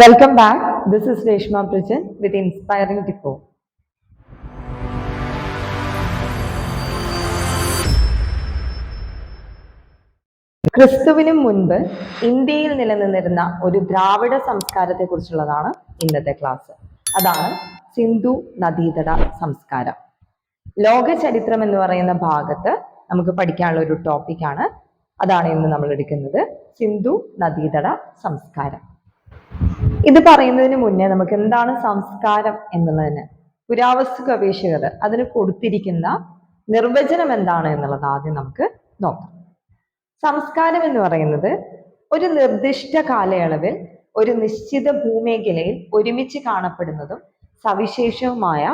Welcome back this is Reshma Prijan with inspiring ടിപ്പോ ക്രിസ്തുവിനും മുൻപ് ഇന്ത്യയിൽ നിലനിന്നിരുന്ന ഒരു ദ്രാവിഡ സംസ്കാരത്തെ കുറിച്ചുള്ളതാണ് ഇന്നത്തെ ക്ലാസ്. അതാണ് സിന്ധു നദീതട സംസ്കാരം. ലോക ചരിത്രം എന്ന് പറയുന്ന ഭാഗത്ത് നമുക്ക് പഠിക്കാനുള്ള ഒരു ടോപ്പിക്കാണ് അതാണ് ഇന്ന് നമ്മൾ എടുക്കുന്നത് സിന്ധു നദീതട സംസ്കാരം. ഇത് പറയുന്നതിന് മുന്നേ നമുക്ക് എന്താണ് സംസ്കാരം എന്നുള്ളതിന് പുരാവസ്തു ഗവേഷകർ അതിന് കൊടുത്തിരിക്കുന്ന നിർവചനം എന്താണ് എന്നുള്ളത് ആദ്യം നമുക്ക് നോക്കാം. സംസ്കാരം എന്ന് പറയുന്നത് ഒരു നിർദ്ദിഷ്ട കാലയളവിൽ ഒരു നിശ്ചിത ഭൂമേഖലയിൽ ഒരുമിച്ച് കാണപ്പെടുന്നതും സവിശേഷവുമായ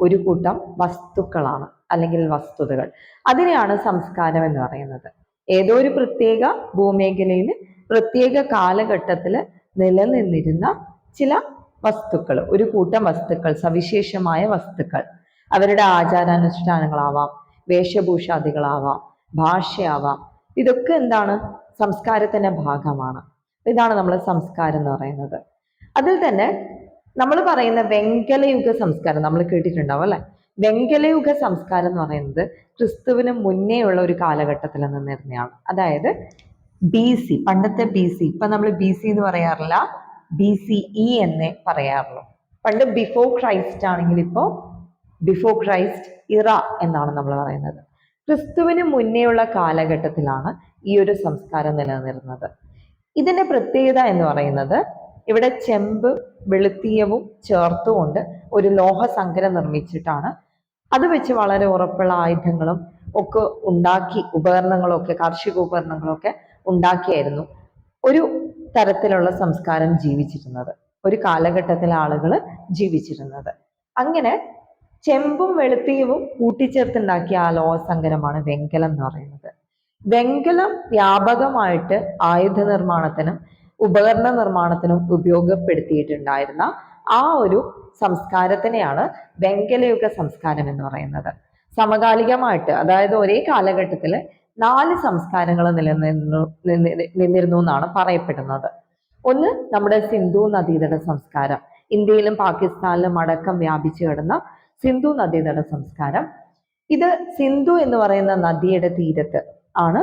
ഒരു കൂട്ടം വസ്തുക്കളാണ് അല്ലെങ്കിൽ വസ്തുതകൾ. അതിനെയാണ് സംസ്കാരം എന്ന് പറയുന്നത്. ഏതോ ഒരു പ്രത്യേക ഭൂമേഖലയിൽ പ്രത്യേക കാലഘട്ടത്തിൽ നിലനിന്നിരുന്ന ചില വസ്തുക്കൾ ഒരു കൂട്ടം വസ്തുക്കൾ സവിശേഷമായ വസ്തുക്കൾ. അവരുടെ ആചാരാനുഷ്ഠാനങ്ങളാവാം വേഷഭൂഷാദികളാവാം ഭാഷയാവാം. ഇതൊക്കെ എന്താണ്? സംസ്കാരത്തിന്റെ ഭാഗമാണ്. ഇതാണ് നമ്മൾ സംസ്കാരം എന്ന് പറയുന്നത്. അതിൽ തന്നെ നമ്മൾ പറയുന്ന വെങ്കലയുഗ സംസ്കാരം നമ്മൾ കേട്ടിട്ടുണ്ടാവും അല്ലെ? വെങ്കലയുഗ സംസ്കാരം എന്ന് പറയുന്നത് ക്രിസ്തുവിന് മുന്നേ ഉള്ള ഒരു കാലഘട്ടത്തിൽ നിന്നിരുന്നതാണ് അതായത് ബി സി പണ്ടത്തെ ബി സി ഇപ്പൊ നമ്മൾ ബി സി എന്ന് പറയാറില്ല ബി സി ഇ എന്നേ പറയാറുള്ളൂ. പണ്ട് ബിഫോർ ക്രൈസ്റ്റ് ആണെങ്കിൽ ഇപ്പോ ബിഫോർ ക്രൈസ്റ്റ് ഇറ എന്നാണ് നമ്മൾ പറയുന്നത്. ക്രിസ്തുവിന് മുന്നേയുള്ള കാലഘട്ടത്തിലാണ് ഈ ഒരു സംസ്കാരം നിലനിന്നിരുന്നത്. ഇതിന്റെ പ്രത്യേകത എന്ന് പറയുന്നത് ഇവിടെ ചെമ്പ് വെളുത്തീയവും ചേർത്തുകൊണ്ട് ഒരു ലോഹ സങ്കരം നിർമ്മിച്ചിട്ടാണ്. അത് വെച്ച് വളരെ ഉറപ്പുള്ള ആയുധങ്ങളും ഒക്കെ ഉണ്ടാക്കി ഉപകരണങ്ങളൊക്കെ കാർഷിക ഉപകരണങ്ങളൊക്കെ ഉണ്ടാക്കിയായിരുന്നു. ഒരു തരത്തിലുള്ള സംസ്കാരം ജീവിച്ചിരുന്നത്. ഒരു കാലഘട്ടത്തിൽ ആളുകൾ ജീവിച്ചിരുന്നത്. അങ്ങനെ ചെമ്പും വെളുത്തിയവും കൂട്ടിച്ചേർത്തുണ്ടാക്കിയ ആ ലോഹസങ്കരമാണ് വെങ്കലം എന്ന് പറയുന്നത്. വെങ്കലം വ്യാപകമായിട്ട് ആയുധ നിർമ്മാണത്തിനും ഉപകരണ നിർമ്മാണത്തിനും ഉപയോഗപ്പെടുത്തിയിട്ടുണ്ടായിരുന്ന ആ ഒരു സംസ്കാരത്തിനെയാണ് വെങ്കലയുഗ സംസ്കാരം എന്ന് പറയുന്നത്. സമകാലികമായിട്ട് അതായത് ഒരേ കാലഘട്ടത്തിൽ നാല് സംസ്കാരങ്ങൾ നിലനിന്നു നിന്നിരുന്നു എന്നാണ് പറയപ്പെടുന്നത്. ഒന്ന് നമ്മുടെ സിന്ധു നദീതട സംസ്കാരം. ഇന്ത്യയിലും പാകിസ്ഥാനിലും അടക്കം വ്യാപിച്ചു കിടന്ന സിന്ധു നദീതട സംസ്കാരം. ഇത് സിന്ധു എന്ന് പറയുന്ന നദിയുടെ തീരത്ത് ആണ്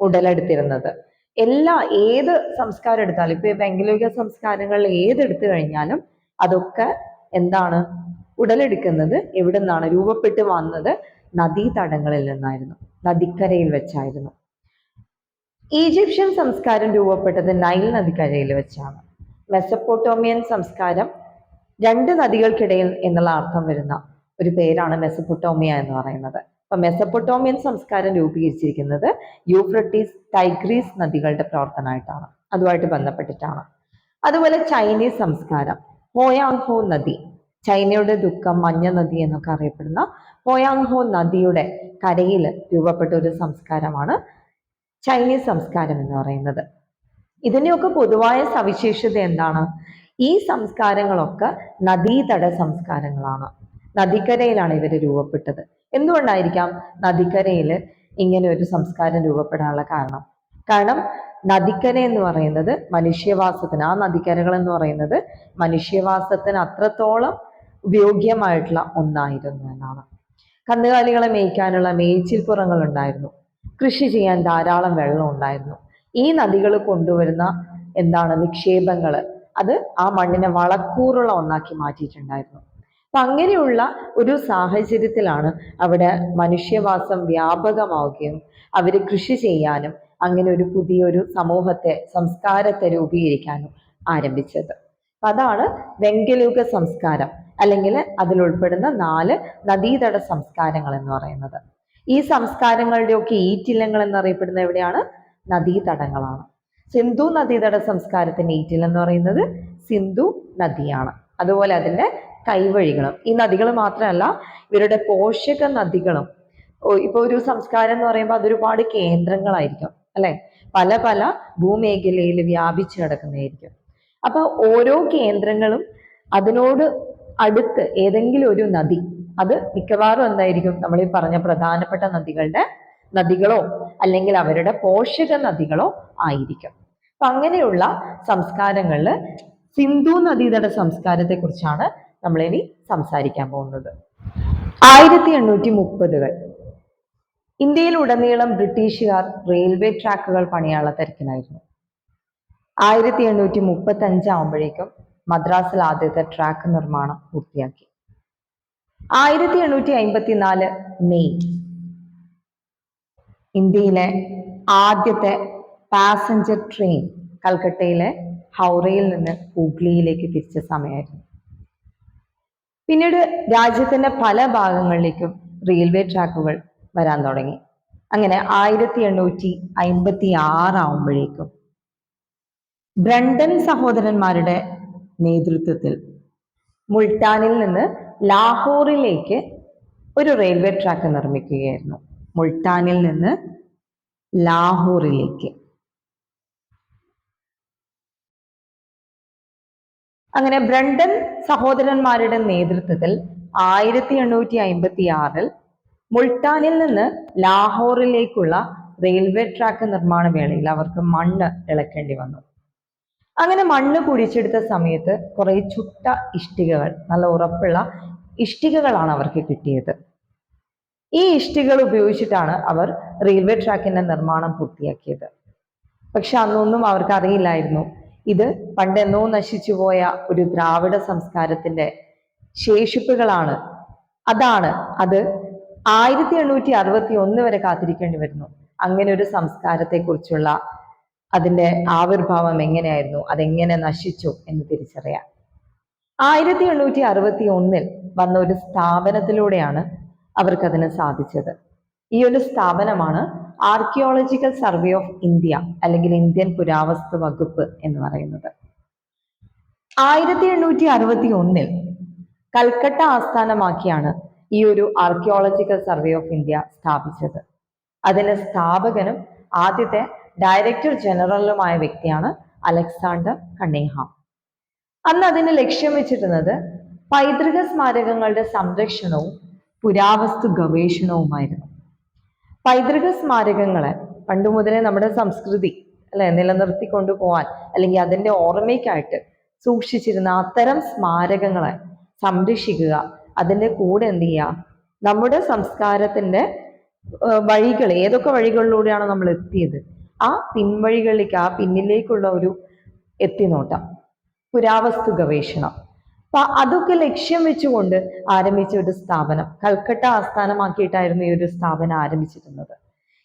ഉടലെടുത്തിരുന്നത്. എല്ലാ ഏത് സംസ്കാരം എടുത്താലും ഇപ്പൊ വെങ്കലുക സംസ്കാരങ്ങളിൽ ഏതെടുത്തു കഴിഞ്ഞാലും അതൊക്കെ എന്താണ്? ഉടലെടുക്കുന്നത് എവിടെ നിന്നാണ് രൂപപ്പെട്ട് വന്നത് നദീതടങ്ങളിൽ നിന്നായിരുന്നു. നദിക്കരയിൽ വെച്ചായിരുന്നു. ഈജിപ്ഷ്യൻ സംസ്കാരം രൂപപ്പെട്ടത് നൈൽ നദിക്കരയിൽ വെച്ചാണ്. മെസപ്പൊട്ടോമിയൻ സംസ്കാരം രണ്ട് നദികൾക്കിടയിൽ എന്നുള്ള അർത്ഥം വരുന്ന ഒരു പേരാണ് മെസപ്പൊട്ടോമിയ എന്ന് പറയുന്നത്. അപ്പൊ മെസപ്പൊട്ടോമിയൻ സംസ്കാരം രൂപീകരിച്ചിരിക്കുന്നത് യൂഫ്രട്ടീസ് ടൈഗ്രീസ് നദികളുടെ പ്രവർത്തനമായിട്ടാണ്. അതുമായിട്ട് ബന്ധപ്പെട്ടിട്ടാണ്. അതുപോലെ ചൈനീസ് സംസ്കാരം ഹോയാങ്ഹോ നദി ചൈനയുടെ ദുഃഖം മഞ്ഞ നദി എന്നൊക്കെ അറിയപ്പെടുന്ന പോയാങ്ഹോ നദിയുടെ കരയിൽ രൂപപ്പെട്ട ഒരു സംസ്കാരമാണ് ചൈനീസ് സംസ്കാരം എന്ന് പറയുന്നത്. ഇതിനെയൊക്കെ പൊതുവായ സവിശേഷത എന്താണ്? ഈ സംസ്കാരങ്ങളൊക്കെ നദീതട സംസ്കാരങ്ങളാണ്. നദിക്കരയിലാണ് ഇവർ രൂപപ്പെട്ടത്. എന്തുകൊണ്ടായിരിക്കാം നദിക്കരയിൽ ഇങ്ങനെ ഒരു സംസ്കാരം രൂപപ്പെടാനുള്ള കാരണം? കാരണം നദിക്കര എന്ന് പറയുന്നത് മനുഷ്യവാസത്തിന് ആ നദിക്കരകൾ എന്ന് പറയുന്നത് മനുഷ്യവാസത്തിന് അത്രത്തോളം ഉപയോഗ്യമായിട്ടുള്ള ഒന്നായിരുന്നു എന്നാണ്. കന്നുകാലികളെ മേയ്ക്കാനുള്ള മേയ്ച്ചിൽപ്പുറങ്ങൾ ഉണ്ടായിരുന്നു. കൃഷി ചെയ്യാൻ ധാരാളം വെള്ളം ഉണ്ടായിരുന്നു. ഈ നദികൾ കൊണ്ടുവരുന്ന എന്താണ് നിക്ഷേപങ്ങൾ? അത് ആ മണ്ണിനെ വളക്കൂറുള്ള ഒന്നാക്കി മാറ്റിയിട്ടുണ്ടായിരുന്നു. അപ്പൊ അങ്ങനെയുള്ള ഒരു സാഹചര്യത്തിലാണ് അവിടെ മനുഷ്യവാസം വ്യാപകമാവുകയും അവർ കൃഷി ചെയ്യാനും അങ്ങനെ ഒരു പുതിയൊരു സമൂഹത്തെ സംസ്കാരത്തെ രൂപീകരിക്കാനും ആരംഭിച്ചത്. അതാണ് വെങ്കലയുഗ സംസ്കാരം അല്ലെങ്കിൽ അതിൽ ഉൾപ്പെടുന്ന നാല് നദീതട സംസ്കാരങ്ങൾ എന്ന് പറയുന്നത്. ഈ സംസ്കാരങ്ങളുടെയൊക്കെ ഈറ്റില്ലങ്ങൾ എന്നറിയപ്പെടുന്ന എവിടെയാണ്? നദീതടങ്ങളാണ്. സിന്ധു നദീതട സംസ്കാരത്തിന്റെ ഈറ്റിൽ എന്ന് പറയുന്നത് സിന്ധു നദിയാണ്. അതുപോലെ അതിന്റെ കൈവഴികളും. ഈ നദികൾ മാത്രമല്ല ഇവരുടെ പോഷക നദികളും. ഇപ്പൊ ഒരു സംസ്കാരം എന്ന് പറയുമ്പോൾ അതൊരുപാട് കേന്ദ്രങ്ങളായിരിക്കും അല്ലെ? പല പല ഭൂമേഖലയിൽ വ്യാപിച്ചു കിടക്കുന്നതായിരിക്കും. അപ്പൊ ഓരോ കേന്ദ്രങ്ങളും അതിനോട് അടുത്ത് ഏതെങ്കിലും ഒരു നദി അത് മിക്കവാറും എന്തായിരിക്കും? നമ്മൾ ഈ പറഞ്ഞ പ്രധാനപ്പെട്ട നദികളുടെ നദികളോ അല്ലെങ്കിൽ അവരുടെ പോഷക നദികളോ ആയിരിക്കും. അപ്പൊ അങ്ങനെയുള്ള സംസ്കാരങ്ങളിൽ സിന്ധു നദീതട സംസ്കാരത്തെ കുറിച്ചാണ് നമ്മൾ ഇനി സംസാരിക്കാൻ പോകുന്നത്. ആയിരത്തി എണ്ണൂറ്റി മുപ്പതുകൾ ഇന്ത്യയിൽ ഉടനീളം ബ്രിട്ടീഷുകാർ റെയിൽവേ ട്രാക്കുകൾ പണിയാനുള്ള തിരക്കിലായിരുന്നു. ആയിരത്തി എണ്ണൂറ്റി മുപ്പത്തി അഞ്ചാവുമ്പോഴേക്കും മദ്രാസിൽ ആദ്യത്തെ ട്രാക്ക് നിർമ്മാണം പൂർത്തിയാക്കി. ആയിരത്തി എണ്ണൂറ്റി അമ്പത്തിനാല് മെയ് ഇന്ത്യയിലെ ആദ്യത്തെ പാസഞ്ചർ ട്രെയിൻ കൽക്കട്ടയിലെ ഹൗറയിൽ നിന്ന് ഹൂഗ്ലിയിലേക്ക് തിരിച്ച സമയമായിരുന്നു. പിന്നീട് രാജ്യത്തിന്റെ പല ഭാഗങ്ങളിലേക്കും റെയിൽവേ ട്രാക്കുകൾ വരാൻ തുടങ്ങി. അങ്ങനെ ആയിരത്തി എണ്ണൂറ്റി അയിമ്പത്തി ആറാവുമ്പോഴേക്കും ബ്രണ്ടൻ സഹോദരന്മാരുടെ നേതൃത്വത്തിൽ മുൾട്ടാനിൽ നിന്ന് ലാഹോറിലേക്ക് ഒരു റെയിൽവേ ട്രാക്ക് നിർമ്മിക്കുകയായിരുന്നു. മുൾട്ടാനിൽ നിന്ന് ലാഹോറിലേക്ക്. അങ്ങനെ ബ്രണ്ടൻ സഹോദരന്മാരുടെ നേതൃത്വത്തിൽ ആയിരത്തി എണ്ണൂറ്റി അമ്പത്തി ആറിൽ മുൾട്ടാനിൽ നിന്ന് ലാഹോറിലേക്കുള്ള റെയിൽവേ ട്രാക്ക് നിർമ്മാണ വേളയിൽ അവർക്ക് മണ്ണ് ഇളക്കേണ്ടി വന്നു. അങ്ങനെ മണ്ണ് കുഴിച്ചെടുത്ത സമയത്ത് കുറെ ചുട്ട ഇഷ്ടികകൾ നല്ല ഉറപ്പുള്ള ഇഷ്ടികകളാണ് അവർക്ക് കിട്ടിയത്. ഈ ഇഷ്ടികൾ ഉപയോഗിച്ചിട്ടാണ് അവർ റെയിൽവേ ട്രാക്കിന്റെ നിർമ്മാണം പൂർത്തിയാക്കിയത്. പക്ഷെ അന്നൊന്നും അവർക്ക് അറിയില്ലായിരുന്നു ഇത് പണ്ടെന്നോ നശിച്ചുപോയ ഒരു ദ്രാവിഡ സംസ്കാരത്തിന്റെ ശേഷിപ്പുകളാണ്. അതാണ് അത് ആയിരത്തി എണ്ണൂറ്റി അറുപത്തി ഒന്ന് വരെ കാത്തിരിക്കേണ്ടി വരുന്നു. അങ്ങനെ ഒരു സംസ്കാരത്തെ കുറിച്ചുള്ള അതിന്റെ ആവിർഭാവം എങ്ങനെയായിരുന്നു? അതെങ്ങനെ നശിച്ചു എന്ന് തിരിച്ചറിയാം ആയിരത്തി എണ്ണൂറ്റി അറുപത്തി ഒന്നിൽ വന്ന ഒരു സ്ഥാപനത്തിലൂടെയാണ് അവർക്കതിന് സാധിച്ചത്. ഈ ഒരു സ്ഥാപനമാണ് ആർക്കിയോളജിക്കൽ സർവേ ഓഫ് ഇന്ത്യ അല്ലെങ്കിൽ ഇന്ത്യൻ പുരാവസ്തു വകുപ്പ് എന്ന് പറയുന്നത്. ആയിരത്തി എണ്ണൂറ്റി അറുപത്തി ഒന്നിൽ കൽക്കട്ട ആസ്ഥാനമാക്കിയാണ് ഈ ഒരു ആർക്കിയോളജിക്കൽ സർവേ ഓഫ് ഇന്ത്യ സ്ഥാപിച്ചത്. അതിന് സ്ഥാപകനും ആദ്യത്തെ ഡയറക്ടർ ജനറലുമായ വ്യക്തിയാണ് അലക്സാണ്ടർ കണ്ണിങ്ഹാം അന്ന് അതിന് ലക്ഷ്യം വെച്ചിരുന്നത് പൈതൃക സ്മാരകങ്ങളുടെ സംരക്ഷണവും പുരാവസ്തു ഗവേഷണവുമായിരുന്നു. പൈതൃക സ്മാരകങ്ങളെ പണ്ട് മുതലേ നമ്മുടെ സംസ്കൃതി അല്ലെ നിലനിർത്തി കൊണ്ടുപോകാൻ അല്ലെങ്കിൽ അതിന്റെ ഓർമ്മയ്ക്കായിട്ട് സൂക്ഷിച്ചിരുന്ന അത്തരം സ്മാരകങ്ങളെ സംരക്ഷിക്കുക അതിന്റെ കൂടെ എന്ത് ചെയ്യുക നമ്മുടെ സംസ്കാരത്തിന്റെ വഴികൾ ഏതൊക്കെ വഴികളിലൂടെയാണ് നമ്മൾ എത്തിയത്? ആ പിൻവഴികളിലേക്ക് ആ പിന്നിലേക്കുള്ള ഒരു എത്തിനോട്ടം. പുരാവസ്തു ഗവേഷണം. അപ്പൊ അതൊക്കെ ലക്ഷ്യം വെച്ചുകൊണ്ട് ആരംഭിച്ച ഒരു സ്ഥാപനം. കൽക്കട്ട ആസ്ഥാനമാക്കിയിട്ടായിരുന്നു ഈ ഒരു സ്ഥാപനം ആരംഭിച്ചിരുന്നത്.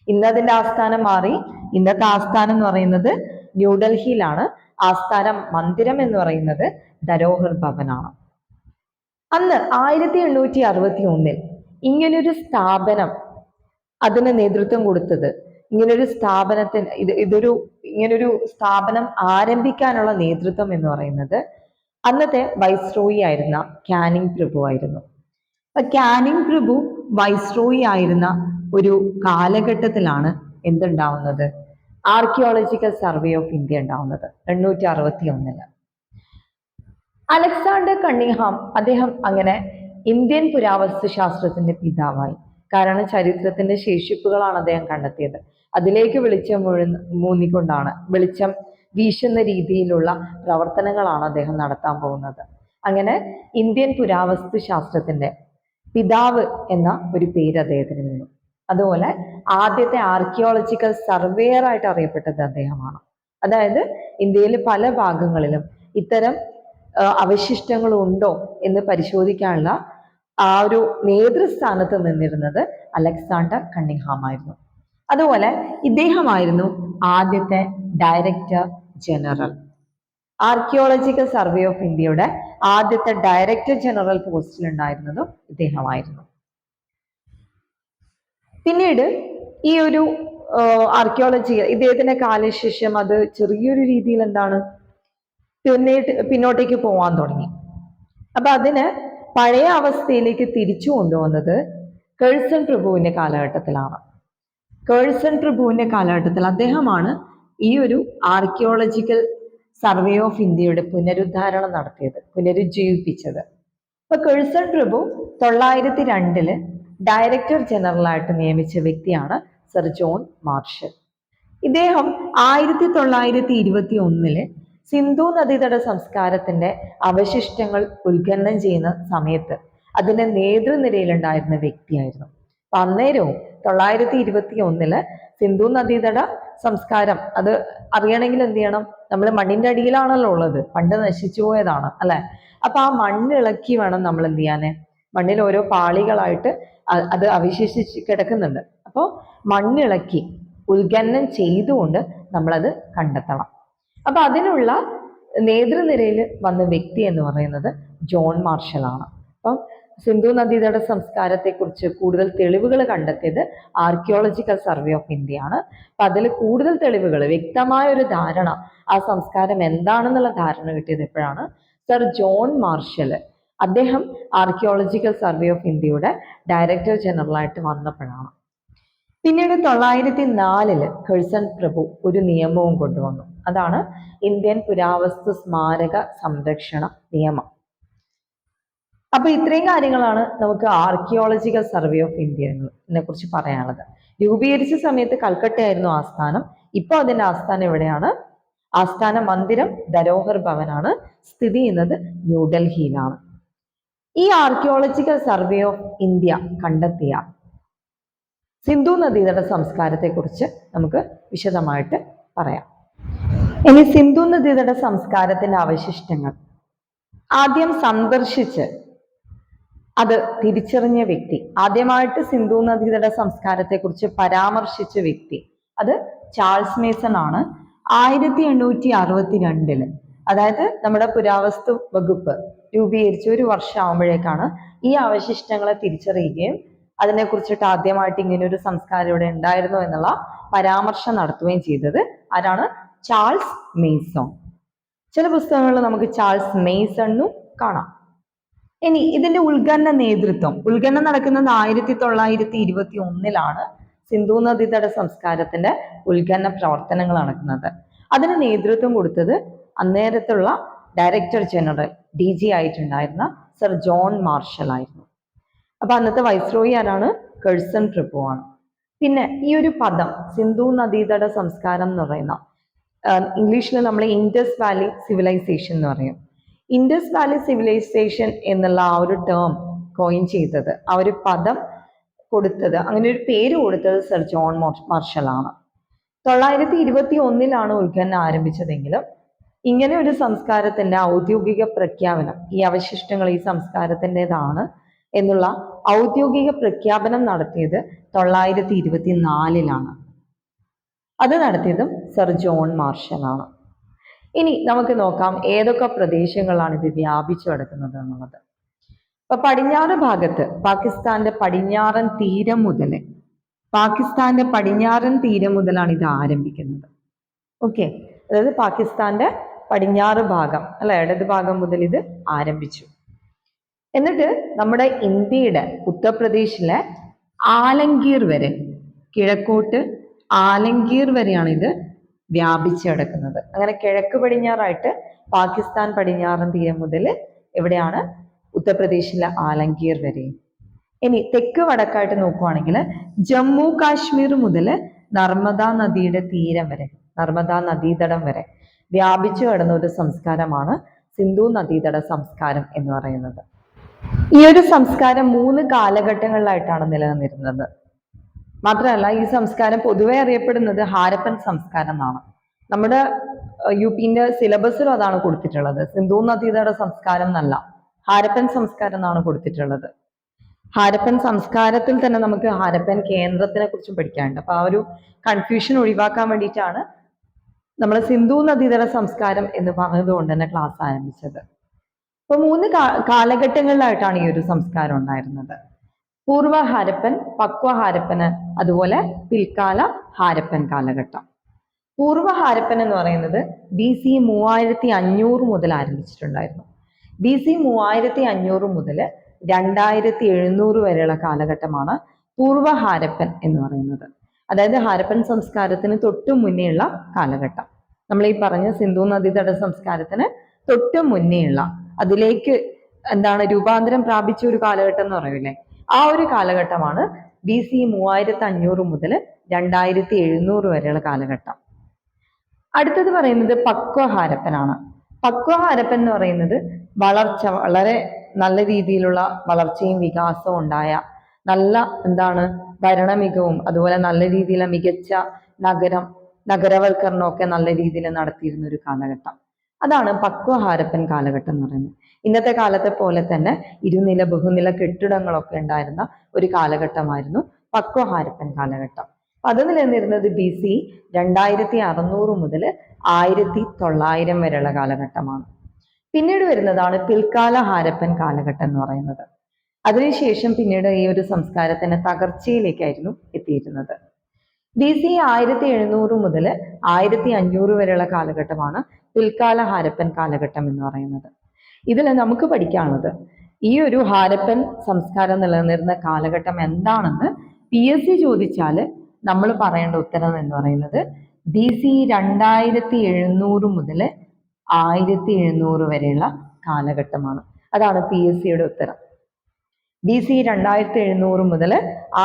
ഇന്ന് അതിന്റെ ആസ്ഥാനം മാറി ഇന്നത്തെ ആസ്ഥാനം എന്ന് പറയുന്നത് ന്യൂഡൽഹിയിലാണ്. ആസ്ഥാനം മന്ദിരം എന്ന് പറയുന്നത് ധരോഹർ ഭവനാണ്. അന്ന് ആയിരത്തി എണ്ണൂറ്റി അറുപത്തി ഒന്നിൽ ഇങ്ങനൊരു സ്ഥാപനം അതിന് നേതൃത്വം കൊടുത്തത് ഇങ്ങനൊരു സ്ഥാപനത്തിന് ഇത് ഇതൊരു ഇങ്ങനൊരു സ്ഥാപനം ആരംഭിക്കാനുള്ള നേതൃത്വം എന്ന് പറയുന്നത് അന്നത്തെ വൈസ്രോയി ആയിരുന്ന കാനിങ് പ്രഭു ആയിരുന്നു. അപ്പൊ കാനിങ് പ്രഭു വൈസ്രോയി ആയിരുന്ന ഒരു കാലഘട്ടത്തിലാണ് എന്തുണ്ടാവുന്നത്? ആർക്കിയോളജിക്കൽ സർവേ ഓഫ് ഇന്ത്യ ഉണ്ടാവുന്നത് എണ്ണൂറ്റി അറുപത്തി ഒന്നിൽ അലക്സാണ്ടർ കണ്ണിഹാം അദ്ദേഹം അങ്ങനെ ഇന്ത്യൻ പുരാവസ്തു ശാസ്ത്രത്തിന്റെ പിതാവായി. കാരണം ചരിത്രത്തിന്റെ ശേഷിപ്പുകളാണ് അദ്ദേഹം കണ്ടെത്തിയത്. അതിലേക്ക് വെളിച്ചം മുഴു മൂന്നിക്കൊണ്ടാണ്. വെളിച്ചം വീശുന്ന രീതിയിലുള്ള പ്രവർത്തനങ്ങളാണ് അദ്ദേഹം നടത്താൻ പോകുന്നത്. അങ്ങനെ ഇന്ത്യൻ പുരാവസ്തു ശാസ്ത്രത്തിന്റെ പിതാവ് എന്ന ഒരു പേര് അദ്ദേഹത്തിന് വീണു അതുപോലെ ആദ്യത്തെ ആർക്കിയോളജിക്കൽ സർവേയർ ആയിട്ട് അറിയപ്പെട്ടത് അദ്ദേഹമാണ്. അതായത് ഇന്ത്യയിലെ പല ഭാഗങ്ങളിലും ഇത്തരം അവശിഷ്ടങ്ങൾ ഉണ്ടോ എന്ന് പരിശോധിക്കാനുള്ള ആ ഒരു നേതൃസ്ഥാനത്ത് നിന്നിരുന്നത് അലക്സാണ്ടർ കണ്ണിങ്ഹാം ആയിരുന്നു അതുപോലെ ഇദ്ദേഹമായിരുന്നു ആദ്യത്തെ director general archaeological survey of ഇന്ത്യയുടെ ആദ്യത്തെ ഡയറക്ടർ ജനറൽ പോസ്റ്റിൽ ഉണ്ടായിരുന്നതും ഇദ്ദേഹമായിരുന്നു. പിന്നീട് ഈ ഒരു ആർക്കിയോളജി ഇദ്ദേഹത്തിന്റെ കാലശേഷം അത് ചെറിയൊരു രീതിയിൽ എന്താണ് പിന്നീട് പിന്നോട്ടേക്ക് പോവാൻ തുടങ്ങി. അപ്പൊ അതിന് പഴയ അവസ്ഥയിലേക്ക് തിരിച്ചു കൊണ്ടുവന്നത് കേഴ്സൺ പ്രഭുവിന്റെ കാലഘട്ടത്തിലാണ്. കേഴ്സൺ പ്രഭുവിന്റെ കാലഘട്ടത്തിൽ അദ്ദേഹമാണ് ഈ ഒരു ആർക്കിയോളജിക്കൽ സർവേ ഓഫ് ഇന്ത്യയുടെ പുനരുദ്ധാരണം നടത്തിയത് പുനരുജ്ജീവിപ്പിച്ചത്. അപ്പൊ കേഴ്സൺ പ്രഭു തൊള്ളായിരത്തി രണ്ടിൽ ഡയറക്ടർ ജനറലായിട്ട് നിയമിച്ച വ്യക്തിയാണ് സർ ജോൺ മാർഷൽ. ഇദ്ദേഹം ആയിരത്തി തൊള്ളായിരത്തി ഇരുപത്തി ഒന്നിൽ സിന്ധു നദീതട സംസ്കാരത്തിന്റെ അവശിഷ്ടങ്ങൾ ഉത്ഖനനം ചെയ്യുന്ന സമയത്ത് അതിന്റെ നേതൃനിരയിലുണ്ടായിരുന്ന വ്യക്തിയായിരുന്നു. അപ്പൊ അന്നേരവും തൊള്ളായിരത്തി ഇരുപത്തി ഒന്നിൽ സിന്ധു നദീതട സംസ്കാരം അത് അറിയണമെങ്കിൽ എന്ത് ചെയ്യണം? നമ്മൾ മണ്ണിന്റെ അടിയിലാണല്ലോ ഉള്ളത് പണ്ട് നശിച്ചു പോയതാണ് അല്ലെ? അപ്പൊ ആ മണ്ണിളക്കി വേണം നമ്മൾ എന്ത് ചെയ്യാന്? മണ്ണിൽ ഓരോ പാളികളായിട്ട് അത് അവശേഷിച്ച് കിടക്കുന്നുണ്ട്. അപ്പോൾ മണ്ണിളക്കി ഉത്ഖനനം ചെയ്തുകൊണ്ട് നമ്മളത് കണ്ടെത്തണം. അപ്പൊ അതിനുള്ള നേതൃനിരയിൽ വന്ന വ്യക്തി എന്ന് പറയുന്നത് ജോൺ മാർഷലാണ്. അപ്പം സിന്ധു നദീതട സംസ്കാരത്തെക്കുറിച്ച് കൂടുതൽ തെളിവുകൾ കണ്ടെത്തിയത് ആർക്കിയോളജിക്കൽ സർവേ ഓഫ് ഇന്ത്യ ആണ്. അപ്പൊ അതിൽ കൂടുതൽ തെളിവുകൾ വ്യക്തമായ ഒരു ധാരണ ആ സംസ്കാരം എന്താണെന്നുള്ള ധാരണ കിട്ടിയത് എപ്പോഴാണ്? സർ ജോൺ മാർഷൽ അദ്ദേഹം ആർക്കിയോളജിക്കൽ സർവേ ഓഫ് ഇന്ത്യയുടെ ഡയറക്ടർ ജനറൽ ആയിട്ട് വന്നപ്പോഴാണ്. പിന്നീട് തൊള്ളായിരത്തി നാലിൽ കഴ്സൺ പ്രഭു ഒരു നിയമവും കൊണ്ടുവന്നു. അതാണ് ഇന്ത്യൻ പുരാവസ്തു സ്മാരക സംരക്ഷണ നിയമം. അപ്പൊ ഇത്രയും കാര്യങ്ങളാണ് നമുക്ക് ആർക്കിയോളജിക്കൽ സർവേ ഓഫ് ഇന്ത്യനെ കുറിച്ച് പറയാനുള്ളത്. രൂപീകരിച്ച സമയത്ത് കൽക്കട്ടയായിരുന്നു ആസ്ഥാനം. ഇപ്പൊ അതിന്റെ ആസ്ഥാനം എവിടെയാണ്? ആസ്ഥാന മന്ദിരം ധരോഹർ ഭവനാണ്. സ്ഥിതി ചെയ്യുന്നത് ന്യൂഡൽഹിയിലാണ് ഈ ആർക്കിയോളജിക്കൽ സർവേ ഓഫ് ഇന്ത്യ കണ്ടെത്തിയ സിന്ധു നദീതട സംസ്കാരത്തെക്കുറിച്ച് നമുക്ക് വിശദമായിട്ട് പറയാം. ഇനി സിന്ധു നദീതട സംസ്കാരത്തിന്റെ അവശിഷ്ടങ്ങൾ. ആദ്യം സന്ദർശിച്ച് അത് തിരിച്ചറിഞ്ഞ വ്യക്തി ആദ്യമായിട്ട് സിന്ധു നദീതട സംസ്കാരത്തെക്കുറിച്ച് പരാമർശിച്ച വ്യക്തി അത് ചാൾസ് മേസൺ ആണ്. ആയിരത്തി എണ്ണൂറ്റി അറുപത്തി രണ്ടിൽ അതായത് നമ്മുടെ പുരാവസ്തു വകുപ്പ് രൂപീകരിച്ച ഒരു വർഷം ആകുമ്പോഴേക്കാണ് ഈ അവശിഷ്ടങ്ങളെ തിരിച്ചറിയുകയും അതിനെക്കുറിച്ചിട്ട് ആദ്യമായിട്ട് ഇങ്ങനെ ഒരു സംസ്കാരം ഇവിടെ ഉണ്ടായിരുന്നു എന്നുള്ള പരാമർശം നടത്തുകയും ചെയ്തത്. ആരാണ്? ചാൾസ് മെയ്സോൺ ചില പുസ്തകങ്ങളിൽ നമുക്ക് ചാൾസ് മെയ്സണ്ണും കാണാം. ഇനി ഇതിന്റെ ഉത്ഖനന നേതൃത്വം. ഉത്ഖനനം നടക്കുന്നത് ആയിരത്തി തൊള്ളായിരത്തി ഇരുപത്തി ഒന്നിലാണ് സിന്ധു നദീതട സംസ്കാരത്തിന്റെ ഉത്ഖനന പ്രവർത്തനങ്ങൾ നടക്കുന്നത്. അതിന് നേതൃത്വം കൊടുത്തത് അന്നേരത്തുള്ള ഡയറക്ടർ ജനറൽ ഡി ജി ആയിട്ടുണ്ടായിരുന്ന സർ ജോൺ മാർഷൽ ആയിരുന്നു. അപ്പൊ അന്നത്തെ വൈസ്രോയി ആരാണ്? കഴ്സൺ പ്രഭു ആണ് പിന്നെ ഈ ഒരു പദം സിന്ധു നദീതട സംസ്കാരം എന്ന് പറയുന്ന ഇംഗ്ലീഷിൽ നമ്മൾ ഇൻഡസ് വാലി സിവിലൈസേഷൻ എന്ന് പറയും. ഇൻഡസ് വാലി സിവിലൈസേഷൻ എന്നുള്ള ആ ഒരു ടേം കോയിൻ ചെയ്തത് ആ ഒരു പദം കൊടുത്തത് അങ്ങനെ ഒരു പേര് കൊടുത്തത് സർ ജോൺ മാർഷലാണ് തൊള്ളായിരത്തി ഇരുപത്തി ഒന്നിലാണ് ഉത്ഖനനം ആരംഭിച്ചതെങ്കിലും ഇങ്ങനെ ഒരു സംസ്കാരത്തിന്റെ ഔദ്യോഗിക പ്രഖ്യാപനം ഈ അവശിഷ്ടങ്ങൾ ഈ സംസ്കാരത്തിന്റെതാണ് എന്നുള്ള ഔദ്യോഗിക പ്രഖ്യാപനം നടത്തിയത് തൊള്ളായിരത്തി ഇരുപത്തി നാലിലാണ് അത് നടത്തിയതും സർ ജോൺ മാർഷൽ ആണ് ഇനി നമുക്ക് നോക്കാം ഏതൊക്കെ പ്രദേശങ്ങളാണ് ഇത് വ്യാപിച്ചു കിടക്കുന്നത് എന്നുള്ളത്. ഇപ്പൊ പടിഞ്ഞാറ് ഭാഗത്ത് പാകിസ്ഥാന്റെ പടിഞ്ഞാറൻ തീരം മുതൽ പാകിസ്ഥാന്റെ പടിഞ്ഞാറൻ തീരം മുതലാണ് ഇത് ആരംഭിക്കുന്നത്. ഓക്കെ അതായത് പാകിസ്ഥാന്റെ പടിഞ്ഞാറ് ഭാഗം അല്ല ഇടത് ഭാഗം മുതൽ ഇത് ആരംഭിച്ചു. എന്നിട്ട് നമ്മുടെ ഇന്ത്യയുടെ ഉത്തർപ്രദേശിലെ ആലങ്കീർ വരെ കിഴക്കോട്ട് ആലങ്കീർ വരെയാണ് ഇത് വ്യാപിച്ചു കിടക്കുന്നത്. അങ്ങനെ കിഴക്ക് പടിഞ്ഞാറായിട്ട് പാകിസ്ഥാൻ പടിഞ്ഞാറൻ തീരം മുതൽ എവിടെയാണ് ഉത്തർപ്രദേശിലെ ആലങ്കീർ വരെ. ഇനി തെക്ക് വടക്കായിട്ട് നോക്കുവാണെങ്കിൽ ജമ്മു കാശ്മീർ മുതൽ നർമ്മദ നദിയുടെ തീരം വരെ നർമ്മദ നദീതടം വരെ വ്യാപിച്ചു കിടന്ന ഒരു സംസ്കാരമാണ് സിന്ധു നദീതട സംസ്കാരം എന്ന് പറയുന്നത്. ഈ ഒരു സംസ്കാരം മൂന്ന് കാലഘട്ടങ്ങളിലായിട്ടാണ് നിലനിന്നിരുന്നത്. മാത്രമല്ല ഈ സംസ്കാരം പൊതുവെ അറിയപ്പെടുന്നത് ഹാരപ്പൻ സംസ്കാരം എന്നാണ് നമ്മുടെ യു പിന്റെ സിലബസിലും അതാണ് കൊടുത്തിട്ടുള്ളത്. സിന്ധു നദീതട സംസ്കാരം എന്നല്ല ഹാരപ്പൻ സംസ്കാരം എന്നാണ് കൊടുത്തിട്ടുള്ളത്. ഹാരപ്പൻ സംസ്കാരത്തിൽ തന്നെ നമുക്ക് ഹാരപ്പൻ കേന്ദ്രത്തിനെ കുറിച്ചും പഠിക്കാനുണ്ട്. അപ്പൊ ആ ഒരു കൺഫ്യൂഷൻ ഒഴിവാക്കാൻ വേണ്ടിയിട്ടാണ് നമ്മൾ സിന്ധു നദീതട സംസ്കാരം എന്ന് പറഞ്ഞതുകൊണ്ട് തന്നെ ക്ലാസ് ആരംഭിച്ചത്. അപ്പൊ മൂന്ന് കാലഘട്ടങ്ങളിലായിട്ടാണ് ഈ ഒരു സംസ്കാരം ഉണ്ടായിരുന്നത്. പൂർവ ഹാരപ്പൻ പക്വ ഹാരപ്പന് അതുപോലെ പിൽക്കാല ഹാരപ്പൻ കാലഘട്ടം. പൂർവ ഹാരപ്പൻ എന്ന് പറയുന്നത് ബി സി മൂവായിരത്തി അഞ്ഞൂറ് മുതൽ ആരംഭിച്ചിട്ടുണ്ടായിരുന്നു. ബി സി മൂവായിരത്തി അഞ്ഞൂറ് മുതൽ രണ്ടായിരത്തി എഴുന്നൂറ് വരെയുള്ള കാലഘട്ടമാണ് പൂർവ ഹാരപ്പൻ എന്ന് പറയുന്നത്. അതായത് ഹാരപ്പൻ സംസ്കാരത്തിന് തൊട്ടു മുന്നേയുള്ള കാലഘട്ടം. നമ്മൾ ഈ പറഞ്ഞ സിന്ധു നദീതട സംസ്കാരത്തിന് തൊട്ടു മുന്നേയുള്ള അതിലേക്ക് എന്താണ് രൂപാന്തരം പ്രാപിച്ച ഒരു കാലഘട്ടം എന്ന് പറയൂലേ? ആ ഒരു കാലഘട്ടമാണ് ബി സി മൂവായിരത്തി അഞ്ഞൂറ് മുതൽ രണ്ടായിരത്തി എഴുന്നൂറ് വരെയുള്ള കാലഘട്ടം. അടുത്തത് പറയുന്നത് പക്വ ഹാരപ്പനാണ് പക്വ ഹാരപ്പൻ എന്ന് പറയുന്നത് വളർച്ച വളരെ നല്ല രീതിയിലുള്ള വളർച്ചയും വികാസവും ഉണ്ടായ നല്ല എന്താണ് ഭരണമികവും അതുപോലെ നല്ല രീതിയിലുള്ള മികച്ച നഗരം നഗരവൽക്കരണമൊക്കെ നല്ല രീതിയിൽ നടത്തിയിരുന്ന ഒരു കാലഘട്ടം. അതാണ് പക്വ ഹാരപ്പൻ കാലഘട്ടം എന്ന് പറയുന്നത്. ഇന്നത്തെ കാലത്തെ പോലെ തന്നെ ഇരുനില ബഹുനില കെട്ടിടങ്ങളൊക്കെ ഉണ്ടായിരുന്ന ഒരു കാലഘട്ടമായിരുന്നു പക്വ ഹാരപ്പൻ കാലഘട്ടം. അത് നിലനിന്നിരുന്നത് ബി സി രണ്ടായിരത്തി അറുന്നൂറ് മുതൽ ആയിരത്തി തൊള്ളായിരം വരെയുള്ള കാലഘട്ടമാണ്. പിന്നീട് വരുന്നതാണ് പിൽക്കാല ഹാരപ്പൻ കാലഘട്ടം എന്ന് പറയുന്നത്. അതിനുശേഷം പിന്നീട് ഈ ഒരു സംസ്കാരത്തിന്റെ തകർച്ചയിലേക്കായിരുന്നു എത്തിയിരുന്നത്. ബി സി ആയിരത്തി എഴുന്നൂറ് മുതൽ ആയിരത്തി അഞ്ഞൂറ് വരെയുള്ള കാലഘട്ടമാണ് പിൽക്കാല ഹാരപ്പൻ കാലഘട്ടം എന്ന് പറയുന്നത്. ഇതിൽ നമുക്ക് പഠിക്കാനുള്ളത് ഈ ഒരു ഹാരപ്പൻ സംസ്കാരം നിലനിന്നിരുന്ന കാലഘട്ടം എന്താണെന്ന് പി എസ് സി ചോദിച്ചാൽ നമ്മൾ പറയേണ്ട ഉത്തരം എന്ന് പറയുന്നത് ബി സി രണ്ടായിരത്തി എഴുന്നൂറ് മുതൽ ആയിരത്തി എഴുന്നൂറ് വരെയുള്ള കാലഘട്ടമാണ്. അതാണ് പി എസ് സിയുടെ ഉത്തരം. ബി സി രണ്ടായിരത്തി എഴുന്നൂറ് മുതൽ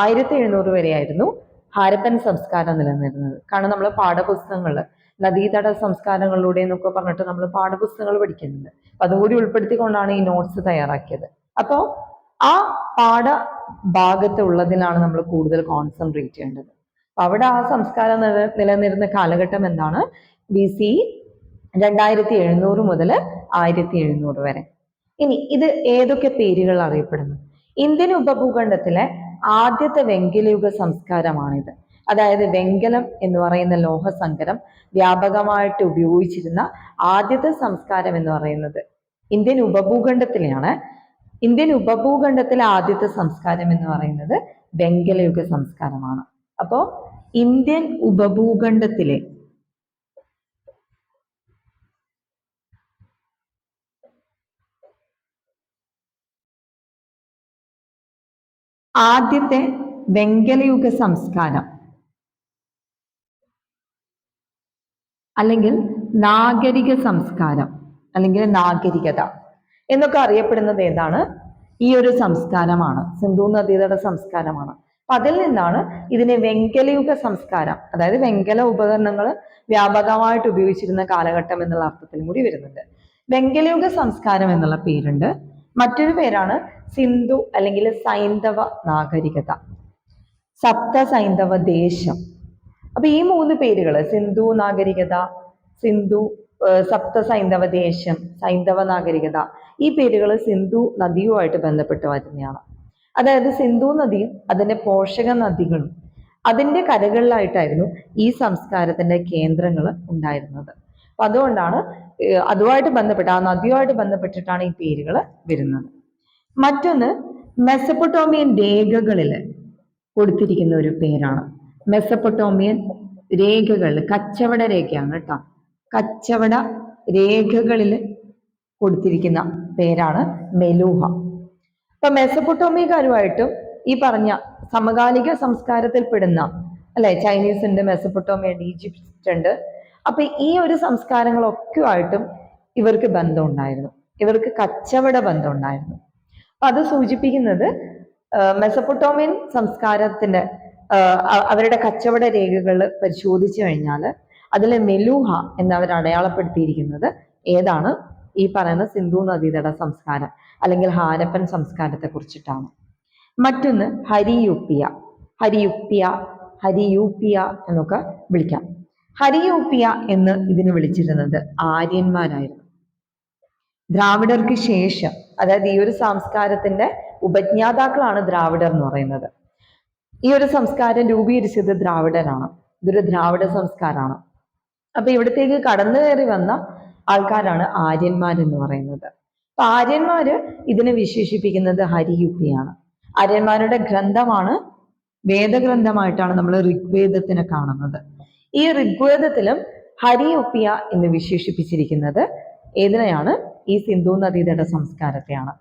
ആയിരത്തി എഴുന്നൂറ് വരെയായിരുന്നു ഹാരപ്പൻ സംസ്കാരം നിലനിന്നിരുന്നത്. കാരണം നമ്മൾ പാഠപുസ്തകങ്ങളിൽ നദീതട സംസ്കാരങ്ങളിലൂടെ എന്നൊക്കെ പറഞ്ഞിട്ട് നമ്മൾ പാഠപുസ്തകങ്ങൾ പഠിക്കുന്നുണ്ട്. അപ്പൊ അതും കൂടി ഉൾപ്പെടുത്തിക്കൊണ്ടാണ് ഈ നോട്ട്സ് തയ്യാറാക്കിയത്. അപ്പോൾ ആ പാഠ ഭാഗത്ത് ഉള്ളതിനാണ് നമ്മൾ കൂടുതൽ കോൺസെൻട്രേറ്റ് ചെയ്യേണ്ടത്. അവിടെ ആ സംസ്കാരം നില നിലനിരുന്ന കാലഘട്ടം എന്താണ്? ബി സി രണ്ടായിരത്തി എഴുന്നൂറ് മുതൽ ആയിരത്തി എഴുന്നൂറ് വരെ. ഇനി ഇത് ഏതൊക്കെ പേരുകൾ അറിയപ്പെടുന്നു? ഇന്ത്യൻ ഉപഭൂഖണ്ഡത്തിലെ ആദ്യത്തെ വെങ്കലയുഗ സംസ്കാരമാണിത്. അതായത് വെങ്കലം എന്ന് പറയുന്ന ലോഹസങ്കരം വ്യാപകമായിട്ട് ഉപയോഗിച്ചിരുന്ന ആദ്യത്തെ സംസ്കാരം എന്ന് പറയുന്നത് ഇന്ത്യൻ ഉപഭൂഖണ്ഡത്തിലെയാണ് ഇന്ത്യൻ ഉപഭൂഖണ്ഡത്തിലെ ആദ്യത്തെ സംസ്കാരം എന്ന് പറയുന്നത് വെങ്കലയുഗ സംസ്കാരമാണ്. അപ്പോ ഇന്ത്യൻ ഉപഭൂഖണ്ഡത്തിലെ ആദ്യത്തെ വെങ്കലയുഗ സംസ്കാരം അല്ലെങ്കിൽ നാഗരിക സംസ്കാരം അല്ലെങ്കിൽ നാഗരികത എന്നൊക്കെ അറിയപ്പെടുന്നത് ഏതാണ്? ഈ ഒരു സംസ്കാരമാണ്. സിന്ധു നദീതട സംസ്കാരമാണ്. അപ്പൊ അതിൽ നിന്നാണ് ഇതിനെ വെങ്കലയുഗ സംസ്കാരം അതായത് വെങ്കല ഉപകരണങ്ങൾ വ്യാപകമായിട്ട് ഉപയോഗിച്ചിരുന്ന കാലഘട്ടം എന്നുള്ള അർത്ഥത്തിലും കൂടി വരുന്നുണ്ട്. വെങ്കലയുഗ സംസ്കാരം എന്നുള്ള പേരുണ്ട്. മറ്റൊരു പേരാണ് സിന്ധു അല്ലെങ്കിൽ സൈന്ധവ നാഗരികത. സപ്ത സൈന്ധവ ദേശം. അപ്പൊ ഈ മൂന്ന് പേരുകൾ സിന്ധു നാഗരികത സിന്ധു സപ്ത സൈന്ധവ ദേശം സൈന്ധവ നാഗരികത ഈ പേരുകൾ സിന്ധു നദിയുമായിട്ട് ബന്ധപ്പെട്ട് വരുന്നതാണ്. അതായത് സിന്ധു നദിയും അതിന്റെ പോഷക നദികളും അതിന്റെ കരകളിലായിട്ടായിരുന്നു ഈ സംസ്കാരത്തിന്റെ കേന്ദ്രങ്ങൾ ഉണ്ടായിരുന്നത്. അപ്പൊ അതുകൊണ്ടാണ് അതുമായിട്ട് ബന്ധപ്പെട്ട് ആ നദിയുമായിട്ട് ബന്ധപ്പെട്ടിട്ടാണ് ഈ പേരുകൾ വരുന്നത്. മറ്റൊന്ന് മെസപ്പൊട്ടോമിയൻ രേഖകളിൽ കൊടുത്തിരിക്കുന്ന ഒരു പേരാണ്. മെസപ്പൊട്ടോമിയൻ രേഖകൾ കച്ചവട രേഖയാണ് കേട്ടോ. കച്ചവട രേഖകളിൽ കൊടുത്തിരിക്കുന്ന പേരാണ് മെലൂഹ. ഇപ്പൊ മെസപ്പൊട്ടോമിയക്കാരുമായിട്ടും ഈ പറഞ്ഞ സമകാലിക സംസ്കാരത്തിൽപ്പെടുന്ന അല്ലെ ചൈനീസ് ഉണ്ട് മെസപ്പൊട്ടോമിയ ഉണ്ട് ഈജിപ്റ്റ് ഉണ്ട്. അപ്പൊ ഈ ഒരു സംസ്കാരങ്ങളൊക്കെ ആയിട്ടും ഇവർക്ക് ബന്ധം ഉണ്ടായിരുന്നു ഇവർക്ക് കച്ചവട ബന്ധം ഉണ്ടായിരുന്നു അപ്പൊ അത് സൂചിപ്പിക്കുന്നത് മെസപ്പൊട്ടോമിയൻ സംസ്കാരത്തിന്റെ അവരുടെ കച്ചവട രേഖകൾ പരിശോധിച്ചു കഴിഞ്ഞാൽ അതിൽ മെലൂഹ എന്നവർ അടയാളപ്പെടുത്തിയിരിക്കുന്നത് ഏതാണ്? ഈ പറയുന്ന സിന്ധു നദീതട സംസ്കാരം അല്ലെങ്കിൽ ഹാരപ്പൻ സംസ്കാരത്തെ കുറിച്ചിട്ടാണ്. മറ്റൊന്ന് ഹരിയുപ്പിയ. ഹരിയുപ്പിയ ഹരിയൂപ്പിയ എന്നൊക്കെ വിളിക്കാം. ഹരിയൂപ്പിയ എന്ന് ഇതിന് വിളിച്ചിരുന്നത് ആര്യന്മാരായിരുന്നു. ദ്രാവിഡർക്ക് ശേഷം അതായത് ഈ ഒരു സംസ്കാരത്തിന്റെ ഉപജ്ഞാതാക്കളാണ് ദ്രാവിഡർ എന്ന് പറയുന്നത്. ഈ ഒരു സംസ്കാരം രൂപീകരിച്ചത് ദ്രാവിഡനാണ്. ഇതൊരു ദ്രാവിഡ സംസ്കാരമാണ്. അപ്പൊ ഇവിടത്തേക്ക് കടന്നു കയറി വന്ന ആൾക്കാരാണ് ആര്യന്മാർ എന്ന് പറയുന്നത്. അപ്പൊ ആര്യന്മാര് ഇതിനെ വിശേഷിപ്പിക്കുന്നത് ഹരിയുപ്പിയാണ് ആര്യന്മാരുടെ ഗ്രന്ഥമാണ് വേദഗ്രന്ഥമായിട്ടാണ് നമ്മൾ ഋഗ്വേദത്തിനെ കാണുന്നത്. ഈ ഋഗ്വേദത്തിലും ഹരിയുപ്പിയ എന്ന് വിശേഷിപ്പിച്ചിരിക്കുന്നത് ഏതിനെയാണ്? ഈ സിന്ധു നദീതട സംസ്കാരത്തെയാണ്.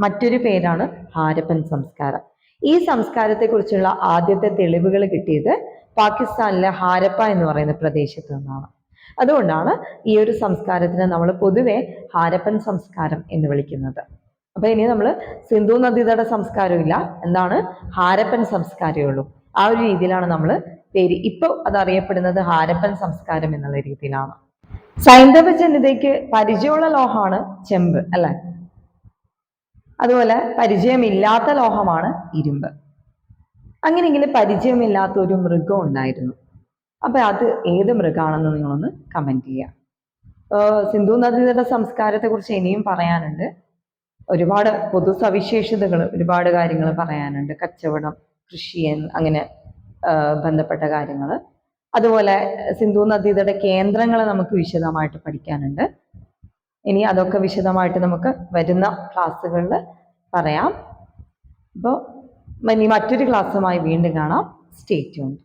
മറ്റൊരു പേരാണ് ഹാരപ്പൻ സംസ്കാരം. ഈ സംസ്കാരത്തെക്കുറിച്ചുള്ള ആദ്യത്തെ തെളിവുകൾ കിട്ടിയത് പാകിസ്ഥാനിലെ ഹാരപ്പ എന്ന് പറയുന്ന പ്രദേശത്ത് നിന്നാണ്. അതുകൊണ്ടാണ് ഈ ഒരു സംസ്കാരത്തിനെ നമ്മൾ പൊതുവെ ഹാരപ്പൻ സംസ്കാരം എന്ന് വിളിക്കുന്നത്. അപ്പൊ ഇനി നമ്മൾ സിന്ധു നദീതട സംസ്കാരം ഇല്ല എന്താണ്? ഹാരപ്പൻ സംസ്കാരമേ ഉള്ളൂ. ആ ഒരു രീതിയിലാണ് നമ്മൾ പേര്. ഇപ്പോൾ അത് അറിയപ്പെടുന്നത് ഹാരപ്പൻ സംസ്കാരം എന്നുള്ള രീതിയിലാണ്. സൈന്ധവ ജനതയ്ക്ക് പരിചയമുള്ള ലോഹമാണ് ചെമ്പ് അല്ലെ? അതുപോലെ പരിചയമില്ലാത്ത ലോഹമാണ് ഇരുമ്പ്. അങ്ങനെയെങ്കിൽ പരിചയമില്ലാത്ത ഒരു മൃഗം ഉണ്ടായിരുന്നു. അപ്പൊ അത് ഏത് മൃഗമാണെന്ന് നിങ്ങളൊന്ന് കമന്റ് ചെയ്യുക സിന്ധു നദീതട സംസ്കാരത്തെ കുറിച്ച് ഇനിയും പറയാനുണ്ട്. ഒരുപാട് പൊതു സവിശേഷതകൾ ഒരുപാട് കാര്യങ്ങൾ പറയാനുണ്ട്. കച്ചവടം കൃഷി അങ്ങനെ ബന്ധപ്പെട്ട കാര്യങ്ങൾ അതുപോലെ സിന്ധു നദീതട കേന്ദ്രങ്ങളെ നമുക്ക് വിശദമായിട്ട് പഠിക്കാനുണ്ട്. ഇനി അതൊക്കെ വിശദമായിട്ട് നമുക്ക് വരുന്ന ക്ലാസ്സുകളിൽ പറയാം. അപ്പോൾ ഇനി മറ്റൊരു ക്ലാസ്സുമായി വീണ്ടും കാണാം. Stay tuned